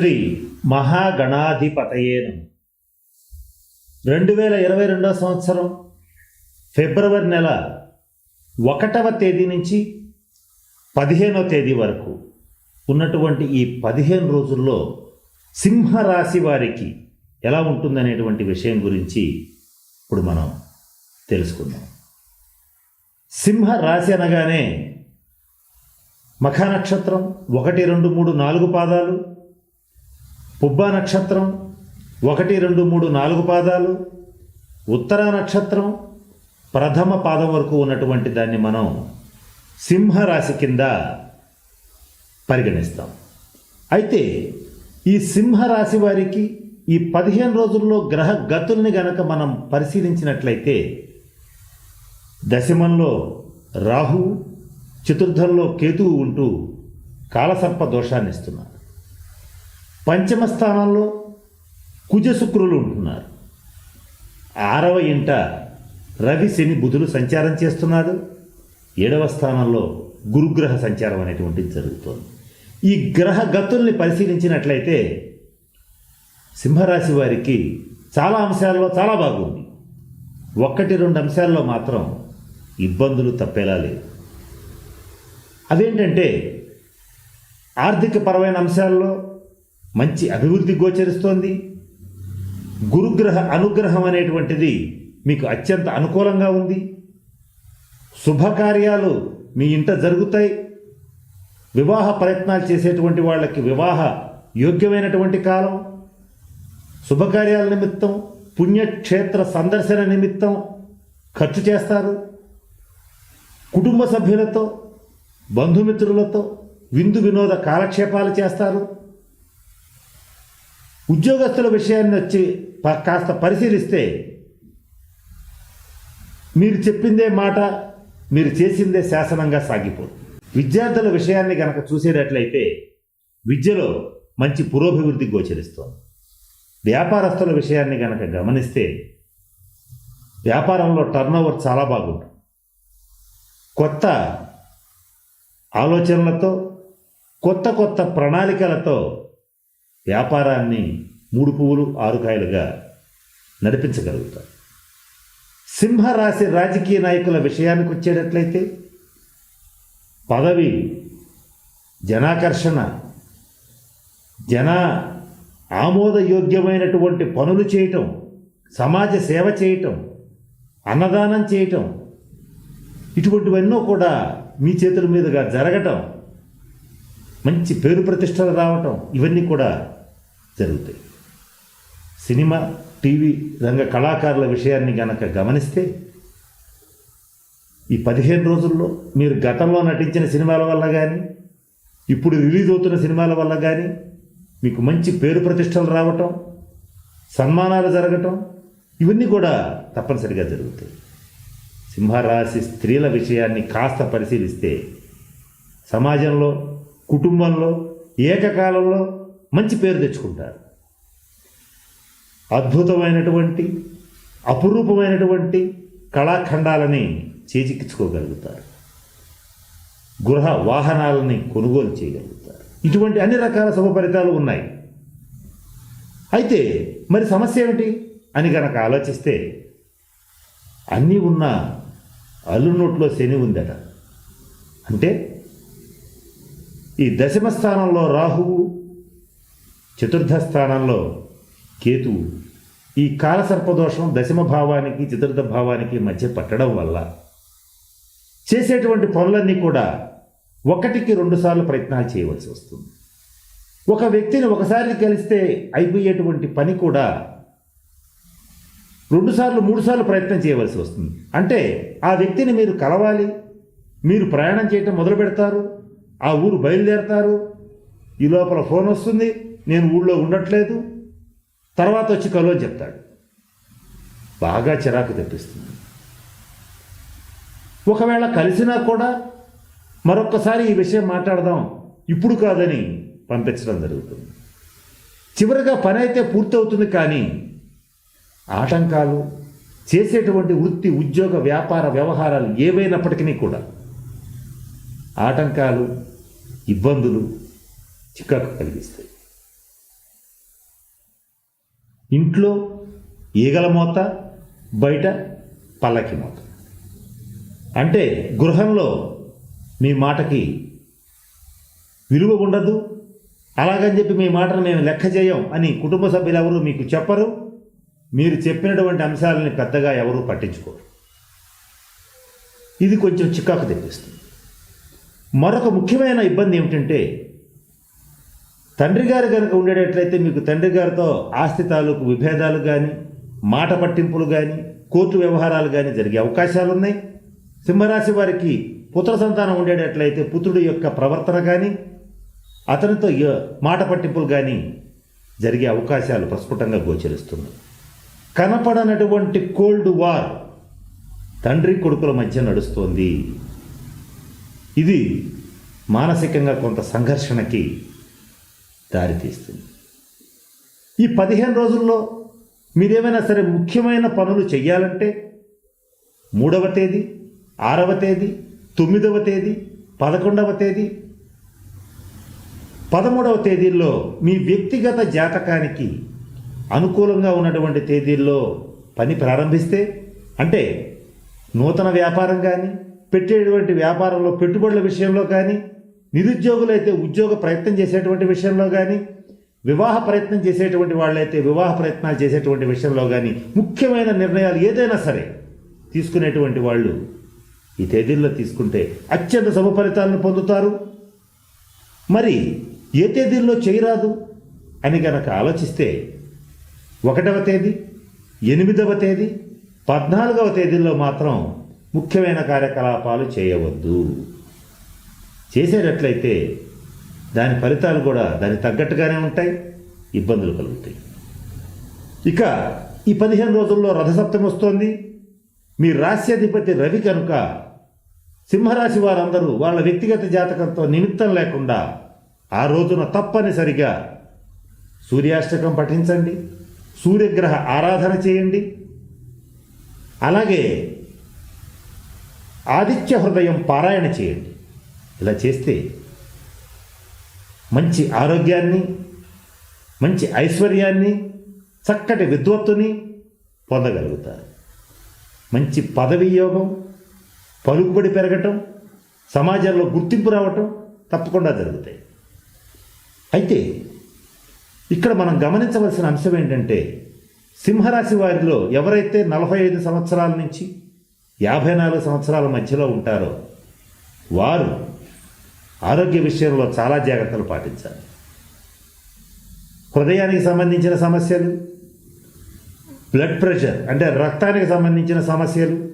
శ్రీ మహాగణాధిపతయేను రెండు వేల ఇరవై రెండవ సంవత్సరం ఫిబ్రవరి నెల ఒకటవ తేదీ నుంచి పదిహేనవ తేదీ వరకు ఉన్నటువంటి ఈ పదిహేను రోజుల్లో సింహరాశి వారికి ఎలా ఉంటుందనేటువంటి విషయం గురించి ఇప్పుడు మనం తెలుసుకుందాం. సింహ రాశి అనగానే మఖ నక్షత్రం ఒకటి రెండు మూడు నాలుగు పాదాలు పుబ్బ నక్షత్రం ఒకటి రెండు మూడు నాలుగు పాదాలు ఉత్తర నక్షత్రం ప్రథమ పాదం వరకు ఉన్నటువంటి దాన్ని మనం సింహరాశి కింద పరిగణిస్తాం. అయితే ఈ సింహరాశి వారికి ఈ పదిహేను రోజుల్లో గ్రహ గతుల్ని గనక మనం పరిశీలించినట్లయితే దశమంలో రాహు చతుర్థంలో కేతువు ఉంటూ కాలసర్ప దోషాన్ని ఇస్తున్నారు పంచమ స్థానంలో కుజ శుక్రులు ఉంటున్నారు. ఆరవ ఇంట రవి శని బుధులు సంచారం చేస్తున్నారు. ఏడవ స్థానంలో గురుగ్రహ సంచారం అనేటువంటిది జరుగుతోంది. ఈ గ్రహ గతుల్ని పరిశీలించినట్లయితే సింహరాశి వారికి చాలా అంశాల్లో చాలా బాగుంది. ఒక్కటి రెండు అంశాల్లో మాత్రం ఇబ్బందులు తప్పేలా లేవు అదేంటంటే ఆర్థిక పరమైన అంశాల్లో మంచి అభివృద్ధి గోచరిస్తోంది. గురుగ్రహ అనుగ్రహం అనేటువంటిది మీకు అత్యంత అనుకూలంగా ఉంది. శుభకార్యాలు మీ ఇంట జరుగుతాయి. వివాహ ప్రయత్నాలు చేసేటువంటి వాళ్ళకి వివాహ యోగ్యమైనటువంటి కాలం. శుభకార్యాల నిమిత్తం పుణ్యక్షేత్ర సందర్శన నిమిత్తం ఖర్చు చేస్తారు. కుటుంబ సభ్యులతో బంధుమిత్రులతో విందు వినోద కాలక్షేపాలు చేస్తారు. ఉద్యోగస్తుల విషయాన్ని వచ్చి ప- కాస్త పరిశీలిస్తే మీరు చెప్పిందే మాట మీరు చేసిందే శాసనంగా సాగిపోదు. విద్యార్థుల విషయాన్ని కనుక చూసేటట్లయితే విద్యలో మంచి పురోభివృద్ధి గోచరిస్తోంది. వ్యాపారస్తుల విషయాన్ని కనుక గమనిస్తే వ్యాపారంలో టర్నోవర్ చాలా బాగుంటుంది. కొత్త ఆలోచనలతో కొత్త కొత్త ప్రణాళికలతో వ్యాపారాన్ని మూడు పువ్వులు ఆరుకాయలుగా నడిపించగలుగుతారు. సింహరాశి రాజకీయ నాయకుల విషయానికి వచ్చేటట్లయితే పదవి జనాకర్షణ జన ఆమోదయోగ్యమైనటువంటి పనులు చేయటం సమాజ సేవ చేయటం అన్నదానం చేయటం ఇటువంటివన్నో కూడా మీ చేతుల మీదుగా జరగటం మంచి పేరు ప్రతిష్టలు రావటం ఇవన్నీ కూడా జరుగుతాయి. సినిమా టీవీ రంగ కళాకారుల విషయాన్ని గనక గమనిస్తే ఈ పదిహేను రోజుల్లో మీరు గతంలో నటించిన సినిమాల వల్ల కానీ ఇప్పుడు రిలీజ్ అవుతున్న సినిమాల వల్ల కానీ మీకు మంచి పేరు ప్రతిష్టలు రావటం సన్మానాలు జరగటం ఇవన్నీ కూడా తప్పనిసరిగా జరుగుతాయి. సింహరాశి స్త్రీల విషయాన్ని కాస్త పరిశీలిస్తే సమాజంలో కుటుంబంలో ఏకకాలంలో మంచి పేరు తెచ్చుకుంటారు. అద్భుతమైనటువంటి అపురూపమైనటువంటి కళాఖండాలని చేజిక్కించుకోగలుగుతారు. గృహ వాహనాలని కొనుగోలు చేయగలుగుతారు. ఇటువంటి అన్ని రకాల శుభ ఫలితాలు ఉన్నాయి. అయితే మరి సమస్య ఏమిటి? అని గనక ఆలోచిస్తే అన్నీ ఉన్న అల్లు నోట్లో శని ఉందట. అంటే ఈ దశమ స్థానంలో రాహువు చతుర్థ స్థానంలో కేతువు. ఈ కాలసర్పదోషం దశమ భావానికి చతుర్థ భావానికి మధ్య పట్టడం వల్ల చేసేటువంటి పనులన్నీ కూడా ఒకటికి రెండుసార్లు ప్రయత్నాలు చేయవలసి వస్తుంది. ఒక వ్యక్తిని ఒకసారి కలిస్తే అయిపోయేటువంటి పని కూడా రెండుసార్లు మూడుసార్లు ప్రయత్నం చేయవలసి వస్తుంది. అంటే ఆ వ్యక్తిని మీరు కలవాలి మీరు ప్రయాణం చేయటం మొదలు పెడతారు ఆ ఊరు బయలుదేరతారు. ఈ లోపల ఫోన్ వస్తుంది. నేను ఊళ్ళో ఉండట్లేదు. తర్వాత వచ్చి కలువ చెప్తాడు. బాగా చిరాకు తెప్పిస్తుంది. ఒకవేళ కలిసినా కూడా మరొక్కసారి ఈ విషయం మాట్లాడదాం. ఇప్పుడు కాదని పంపించడం జరుగుతుంది. చివరిగా పని అయితే పూర్తవుతుంది కానీ ఆటంకాలు చేసేటువంటి వృత్తి ఉద్యోగ వ్యాపార వ్యవహారాలు ఏవైనప్పటికీ కూడా ఆటంకాలు ఇబ్బందులు చికాకు కలిగిస్తాయి ఇంట్లో ఈగల మోత బయట పల్లకి మోత అంటే గృహంలో మీ మాటకి విలువ ఉండదు అలాగని చెప్పి మీ మాటను మేము లెక్క చేయం అని కుటుంబ సభ్యులు ఎవరు మీకు చెప్పరు మీరు చెప్పినటువంటి అంశాలని పెద్దగా ఎవరూ పట్టించుకోరు ఇది కొంచెం చికాకు తెప్పిస్తుంది మరొక ముఖ్యమైన ఇబ్బంది ఏమిటంటే తండ్రి గారు కనుక ఉండేటట్లయితే మీకు తండ్రి గారితో ఆస్తి తాలూకు విభేదాలు కానీ మాట పట్టింపులు కానీ కోర్టు వ్యవహారాలు కానీ జరిగే అవకాశాలు ఉన్నాయి సింహరాశి వారికి పుత్ర సంతానం ఉండేటట్లయితే పుత్రుడి యొక్క ప్రవర్తన కానీ అతనితో మాట పట్టింపులు కానీ జరిగే అవకాశాలు ప్రస్ఫుటంగా గోచరిస్తున్నాయి. కనపడనటువంటి కోల్డ్ వార్ తండ్రి కొడుకుల మధ్య నడుస్తోంది. ఇది మానసికంగా కొంత సంఘర్షణకి దారితీస్తుంది. ఈ పదిహేను రోజుల్లో మీరేమైనా సరే ముఖ్యమైన పనులు చెయ్యాలంటే మూడవ తేదీ ఆరవ తేదీ తొమ్మిదవ తేదీ పదకొండవ తేదీ పదమూడవ తేదీల్లో మీ వ్యక్తిగత జాతకానికి అనుకూలంగా ఉన్నటువంటి తేదీల్లో పని ప్రారంభిస్తే అంటే నూతన వ్యాపారం కానీ పెట్టేటువంటి వ్యాపారంలో పెట్టుబడుల విషయంలో కానీ నిరుద్యోగులైతే ఉద్యోగ ప్రయత్నం చేసేటువంటి విషయంలో కానీ వివాహ ప్రయత్నం చేసేటువంటి వాళ్ళైతే వివాహ ప్రయత్నాలు చేసేటువంటి విషయంలో కానీ ముఖ్యమైన నిర్ణయాలు ఏదైనా సరే తీసుకునేటువంటి వాళ్ళు ఈ తేదీల్లో తీసుకుంటే అత్యంత శుభ ఫలితాలను పొందుతారు. మరి ఏ తేదీల్లో చేయరాదు అని గనక ఆలోచిస్తే ఒకటవ తేదీ ఎనిమిదవ తేదీ పద్నాలుగవ తేదీల్లో మాత్రం ముఖ్యమైన కార్యకలాపాలు చేయవద్దు. చేసేటట్లయితే దాని ఫలితాలు కూడా దానికి తగ్గట్టుగానే ఉంటాయి ఇబ్బందులు కలుగుతాయి. ఇక ఈ పదిహేను రోజుల్లో రథసప్తమి వస్తోంది. మీ రాశ్యాధిపతి రవి కనుక సింహరాశి వారందరూ వాళ్ళ వ్యక్తిగత జాతకంతో నిమిత్తం లేకుండా ఆ రోజున తప్పనిసరిగా సూర్యాష్టకం పఠించండి సూర్యగ్రహ ఆరాధన చేయండి. అలాగే ఆదిత్య హృదయం పారాయణ చేయండి. ఇలా చేస్తే మంచి ఆరోగ్యాన్ని మంచి ఐశ్వర్యాన్ని చక్కటి విద్వత్తుని పొందగలుగుతారు. మంచి పదవి యోగం పలుకుబడి పెరగటం సమాజంలో గుర్తింపు రావటం తప్పకుండా జరుగుతాయి. అయితే ఇక్కడ మనం గమనించవలసిన అంశం ఏంటంటే సింహరాశి వారిలో ఎవరైతే నలభై ఐదు సంవత్సరాల నుంచి యాభై నాలుగు సంవత్సరాల మధ్యలో ఉంటారో వారు ఆరోగ్య విషయంలో చాలా జాగ్రత్తలు పాటించాలి. హృదయానికి సంబంధించిన సమస్యలు బ్లడ్ ప్రెషర్ అంటే రక్తానికి సంబంధించిన సమస్యలు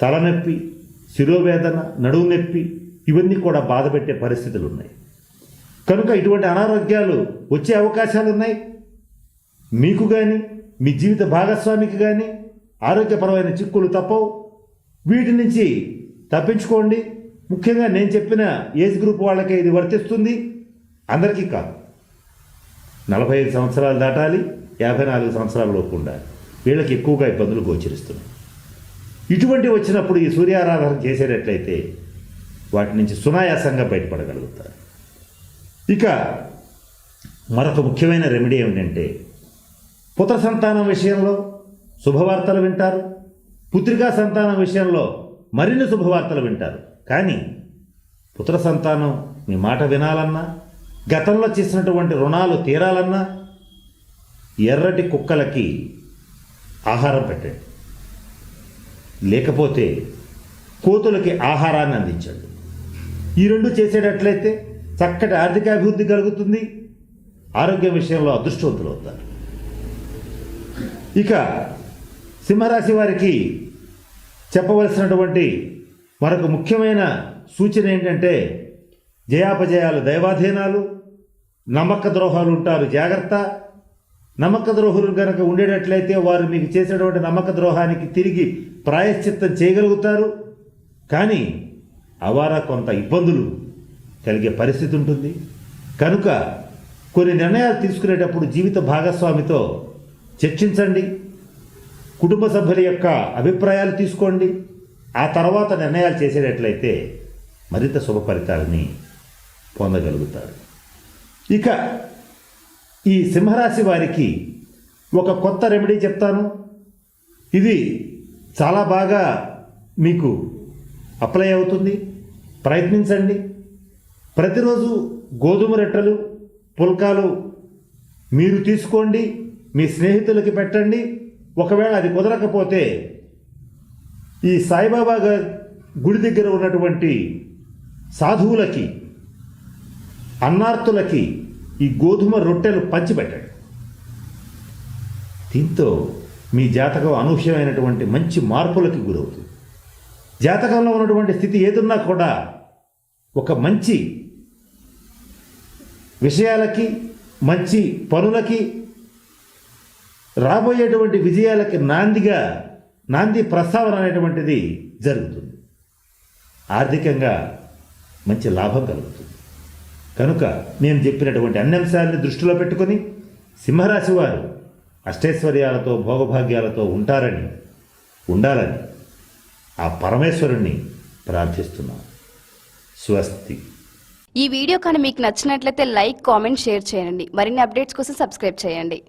తలనొప్పి శిరోవేదన నడువు నొప్పి ఇవన్నీ కూడా బాధ పెట్టే పరిస్థితులు ఉన్నాయి. కనుక ఇటువంటి అనారోగ్యాలు వచ్చే అవకాశాలు ఉన్నాయి. మీకు కానీ మీ జీవిత భాగస్వామికి కానీ ఆరోగ్యపరమైన చిక్కులు తప్పవు. వీటి నుంచి తప్పించుకోండి. ముఖ్యంగా నేను చెప్పిన ఏజ్ గ్రూప్ వాళ్ళకే ఇది వర్తిస్తుంది. అందరికీ కాదు. నలభై ఐదు సంవత్సరాలు దాటాలి యాభై నాలుగు సంవత్సరాలలోపు ఉండాలి. వీళ్ళకి ఎక్కువగా ఇబ్బందులు గోచరిస్తున్నాయి. ఇటువంటి వచ్చినప్పుడు ఈ సూర్యారాధన చేసేటట్లయితే వాటి నుంచి సునాయాసంగా బయటపడగలుగుతారు. ఇక మరొక ముఖ్యమైన రెమెడీ ఏమిటంటే పుత్ర సంతానం విషయంలో శుభవార్తలు వింటారు. పుత్రికా సంతానం విషయంలో మరిన్ని శుభవార్తలు వింటారు. కానీ పుత్ర సంతానం మీ మాట వినాలన్నా గతంలో చేసినటువంటి రుణాలు తీరాలన్నా ఎర్రటి కుక్కలకి ఆహారం పెట్టండి. లేకపోతే కోతులకి ఆహారాన్ని అందించండి. ఈ రెండు చేసేటట్లయితే చక్కటి ఆర్థిక అభివృద్ధి కలుగుతుంది. ఆరోగ్య విషయంలో అదృష్టవంతులు అవుతారు. ఇక సింహరాశి వారికి చెప్పవలసినటువంటి మరొక ముఖ్యమైన సూచన ఏంటంటే జయాపజయాలు దైవాధీనాలు నమ్మక ద్రోహాలు ఉంటారు జాగ్రత్త. నమ్మక ద్రోహులు కనుక ఉండేటట్లయితే వారు మీకు చేసేటువంటి నమ్మక ద్రోహానికి తిరిగి ప్రాయశ్చిత్తం చేయగలుగుతారు. కానీ అవారా కొంత ఇబ్బందులు కలిగే పరిస్థితి ఉంటుంది. కనుక కొన్ని నిర్ణయాలు తీసుకునేటప్పుడు జీవిత భాగస్వామితో చర్చించండి. కుటుంబ సభ్యుల యొక్క అభిప్రాయాలు తీసుకోండి. ఆ తర్వాత నిర్ణయాలు చేసేటట్లయితే మరింత శుభ ఫలితాలని పొందగలుగుతారు. ఇక ఈ సింహరాశి వారికి ఒక కొత్త రెమెడీ చెప్తాను. ఇది చాలా బాగా మీకు అప్లై అవుతుంది. ప్రయత్నించండి. ప్రతిరోజు గోధుమ రొట్టెలు పుల్కాలు మీరు తీసుకోండి. మీ స్నేహితులకి పెట్టండి. ఒకవేళ అది కుదరకపోతే ఈ సాయిబాబా గా- గుడి దగ్గర ఉన్నటువంటి సాధువులకి అన్నార్తులకి ఈ గోధుమ రొట్టెలు పంచిపెట్టాడు. దీంతో మీ జాతకం అనూహ్యమైనటువంటి మంచి మార్పులకి గురవుతుంది. జాతకంలో ఉన్నటువంటి స్థితి ఏదున్నా కూడా ఒక మంచి విషయాలకి మంచి పనులకి రాబోయేటువంటి విజయాలకి నాందిగా నాంది ప్రస్తావన అనేటువంటిది జరుగుతుంది. ఆర్థికంగా మంచి లాభం కలుగుతుంది. కనుక నేను చెప్పినటువంటి అన్ని అంశాలని దృష్టిలో పెట్టుకొని సింహరాశి వారు అష్టైశ్వర్యాలతో భోగభాగ్యాలతో ఉంటారని ఉండాలని ఆ పరమేశ్వరుణ్ణి ప్రార్థిస్తున్నాను స్వస్తి. ఈ వీడియో కానీ మీకు నచ్చినట్లయితే లైక్ కామెంట్ షేర్ చేయండి. మరిన్ని అప్డేట్స్ కోసం సబ్స్క్రైబ్ చేయండి.